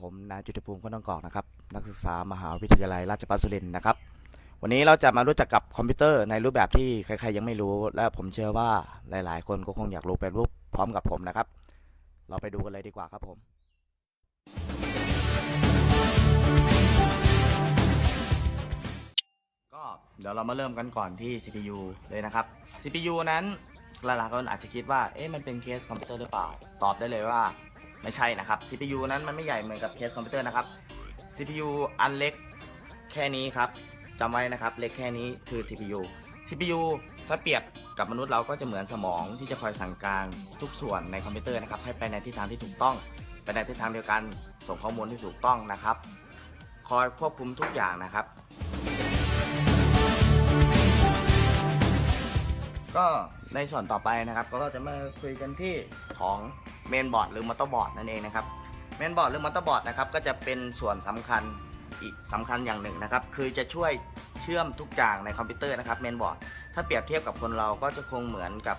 ผมนะจุติภูมิก็ต้องกอกนะครับนักศึกษามหาวิทยาลัยราชภัฏสุรินทร์นะครับ วันนี้เราจะมารู้จักกับคอมพิวเตอร์ในรูปแบบที่ใครๆยังไม่รู้ และผมเชื่อว่าหลายๆ คนก็คงอยากรู้ไปรูปพร้อมกับผมนะครับ เราไปดูกันเลยดีกว่าครับผม ก็เดี๋ยวเรามาเริ่มกันก่อนที่ CPU เลยนะครับ CPU นั้นหลายๆคนอาจจะคิดว่าเอ๊ะมันเป็นเคสคอมพิวเตอร์หรือเปล่า ตอบได้เลยว่า ไม่ใช่นะครับ CPU นั้นมันไม่ใหญ่เหมือนกับเคสคอมพิวเตอร์นะครับ CPU อันเล็กแค่นี้ครับจำไว้นะครับ เล็กแค่นี้คือ CPU CPU ถ้าเปรียบกับมนุษย์เราก็จะเหมือนสมองที่จะคอยสั่งการทุกส่วนในคอมพิวเตอร์นะครับ ให้ไปในทิศทางที่ถูกต้องไปในทิศทางเดียวกันส่งข้อมูลที่ถูกต้องนะครับ คอยควบคุมทุกอย่างนะครับ ก็ ในส่วนต่อไปนะครับ ก็จะมาคุยกันที่ของเมนบอร์ดหรือมอเตอร์บอร์ดนั่นเองนะครับเมนบอร์ดหรือมอเตอร์บอร์ดนะครับก็จะเป็นส่วนสำคัญอีกสำคัญอย่างหนึ่งนะครับ คือจะช่วยเชื่อมทุกอย่างในคอมพิวเตอร์นะครับเมนบอร์ดถ้าเปรียบเทียบกับคนเราก็จะคงเหมือนกับ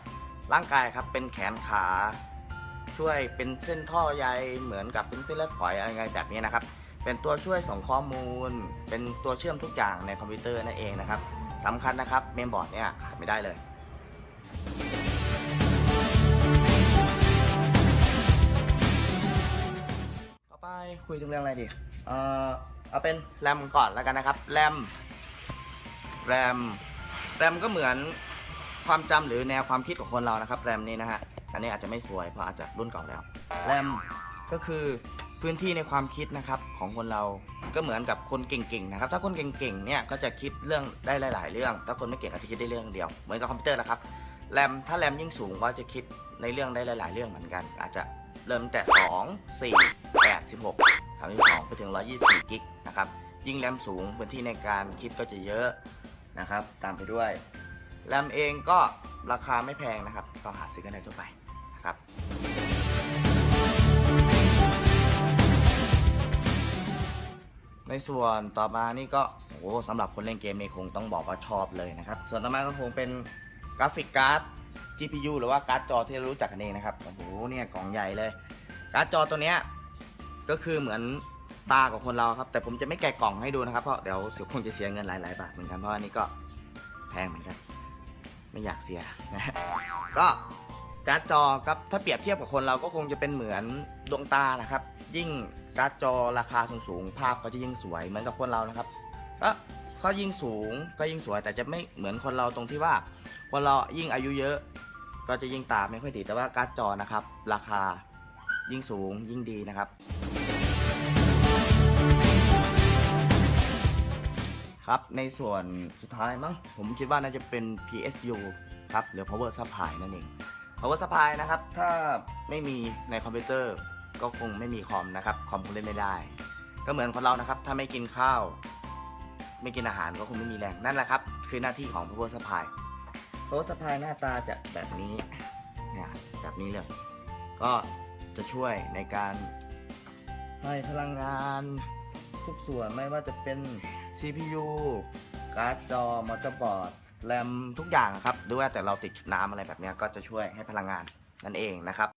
ร่างกายครับเป็นแขนขา ช่วยเป็นเส้นท่อใยเหมือนกับเป็นเส้นเลือดฝอยอะไรไงแบบนี้นะครับ เป็นตัวช่วยส่งข้อมูล เป็นตัวเชื่อมทุกอย่างในคอมพิวเตอร์นั่นเองนะครับสำคัญนะครับเมนบอร์ดเนี่ยขาดไม่ได้เลย คุยถึงเรื่องอะไรดี เอ่อ เอาเป็นแรมก่อนแล้วกันนะครับ แรม แรม แรมก็เหมือนความจำหรือแนวความคิดของคนเรานะครับ แรมนี่นะฮะ อันนี้อาจจะไม่สวยเพราะอาจจะรุ่นเก่าแล้ว แรมก็คือพื้นที่ในความคิดนะครับของคนเรา ก็เหมือนกับคนเก่งๆนะครับ ถ้าคนเก่งๆเนี่ยก็จะคิดเรื่องได้หลาย ๆ เรื่อง ถ้าคนไม่เก่งก็จะคิดได้เรื่องเดียว เหมือนกับคอมพิวเตอร์นะครับ แรม ถ้าแรมยิ่งสูงก็จะคิดในเรื่องได้หลาย ๆ เรื่องเหมือนกัน อาจจะเริ่มแต่ 2 4 86 32 ไปถึง 124 กิกนะครับ ยิ่งแรมสูงพื้นที่ในการคิดก็จะเยอะนะครับ ตามไปด้วย แรมเองก็ราคาไม่แพงนะครับ ก็หาซื้อกันได้ทั่วไปนะครับในส่วนต่อมานี่ก็โอ้โหสำหรับคนเล่นเกมนี่คงต้องบอกว่าชอบเลยนะครับ ส่วนต่อมาก็คงเป็นกราฟิกการ์ด GPU หรือว่าการ์ดจอที่เรารู้จักกันเองนะครับ โอ้โห เนี่ยกล่องใหญ่เลย การ์ดจอตัวเนี้ย ก็คือเหมือนตาของคนเราครับ แต่ผมจะไม่แกะกล่องให้ดูนะครับเพราะเดี๋ยวเสียคงจะเสียเงินหลายๆบาทเหมือนกันเพราะอันนี้ก็แพงเหมือนกันไม่อยากเสียนะก็การ์ดจอครับถ้าเปรียบเทียบกับคนเราก็คงจะเป็นเหมือนดวงตานะครับ ยิ่งการ์ดจอราคาสูงๆภาพก็จะยิ่งสวยเหมือนกับคนเรานะครับก็เขายิ่งสูงก็ยิ่งสวยแต่จะไม่เหมือนคนเราตรงที่ว่า คนเรายิ่งอายุเยอะ ก็จะยิ่งตาไม่ค่อยดีแต่ว่าการ์ดจอนะครับ ราคายิ่งสูงยิ่งดีนะครับ ครับ ในส่วนสุดท้ายมั้งผมคิดว่าน่าจะเป็น PSU ครับ หรือ Power Supply นั่นเอง Power Supply นะครับ ถ้าไม่มีในคอมพิวเตอร์ก็คงไม่มีคอมนะครับ คอมคงเล่นไม่ได้ ก็เหมือนคนเรานะครับ ถ้าไม่กินข้าว ไม่กินอาหารก็คงไม่มีแรง นั่นแหละครับ คือหน้าที่ของ Power Supply Power Supply หน้าตาจะแบบนี้เนี่ยแบบนี้เลย ก็จะช่วยในการ ให้พลังงานทุกส่วนไม่ว่าจะเป็น CPU การ์ดจอ มอเตอร์บอร์ด แรมทุกอย่างครับด้วยแต่เราติดชุดน้ำอะไรแบบนี้ก็จะช่วยให้พลังงานนั่นเองนะครับ